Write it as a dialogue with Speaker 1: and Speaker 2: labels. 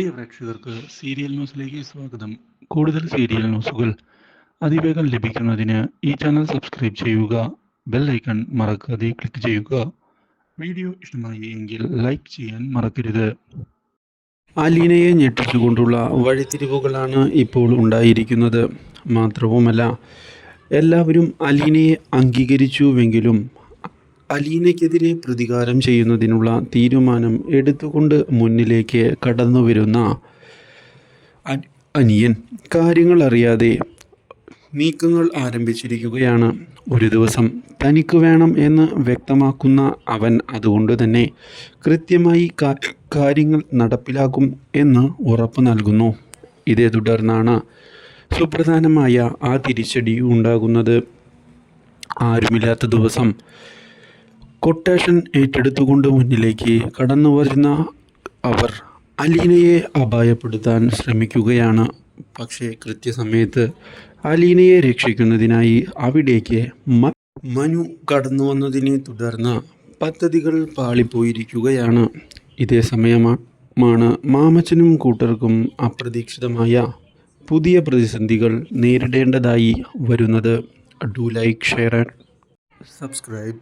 Speaker 1: പ്രിയ പ്രേക്ഷകർക്ക് സീരിയൽ ന്യൂസിലേക്ക് സ്വാഗതം. കൂടുതൽ സീരിയൽ ന്യൂസുകൾ അതിവേഗം ലഭിക്കുന്നതിന് ഈ ചാനൽ സബ്സ്ക്രൈബ് ചെയ്യുക ബെൽ ഐക്കൺ മറക്കാതെ ക്ലിക്ക് ചെയ്യുക. വീഡിയോ ഇഷ്ടമായി എങ്കിൽ ലൈക്ക് ചെയ്യാൻ മറക്കരുത്.
Speaker 2: അലീനയെ ഞെട്ടിച്ചുകൊണ്ടുള്ള വഴിത്തിരിവുകളാണ് ഇപ്പോൾ ഉണ്ടായിരിക്കുന്നത്. മാത്രവുമല്ല എല്ലാവരും അലീനയെ അംഗീകരിച്ചുവെങ്കിലും അലീനയ്ക്കെതിരെ പ്രതികാരം ചെയ്യുന്നതിനുള്ള തീരുമാനം എടുത്തുകൊണ്ട് മുന്നിലേക്ക് കടന്നു വരുന്ന അനിയൻ. കാര്യങ്ങൾ അറിയാതെ നീക്കങ്ങൾ ആരംഭിച്ചിരിക്കുകയാണ് ഒരു ദിവസം. തനിക്ക് വേണം എന്ന് വ്യക്തമാക്കുന്ന അവൻ അതുകൊണ്ട് തന്നെ കൃത്യമായി കാര്യങ്ങൾ നടപ്പിലാക്കും എന്ന് ഉറപ്പ് നൽകുന്നു. ഇതേ തുടർന്നാണ് സുപ്രധാനമായ ആ തിരിച്ചടി ഉണ്ടാകുന്നത്. ആരുമില്ലാത്ത ദിവസം കൊട്ടേഷൻ ഏറ്റെടുത്തുകൊണ്ട് മുന്നിലേക്ക് കടന്നു വരുന്ന അവർ അലീനയെ അപായപ്പെടുത്താൻ ശ്രമിക്കുകയാണ്. പക്ഷേ കൃത്യസമയത്ത് അലീനയെ രക്ഷിക്കുന്നതിനായി അവിടേക്ക് മനു കടന്നു വന്നതിനെ തുടർന്ന് പദ്ധതികൾ പാളിപ്പോയിരിക്കുകയാണ്. ഇതേ സമയമാണ് മാമച്ചനും കൂട്ടർക്കും അപ്രതീക്ഷിതമായ പുതിയ പ്രതിസന്ധികൾ നേരിടേണ്ടതായി വരുന്നത്. Do like share and subscribe.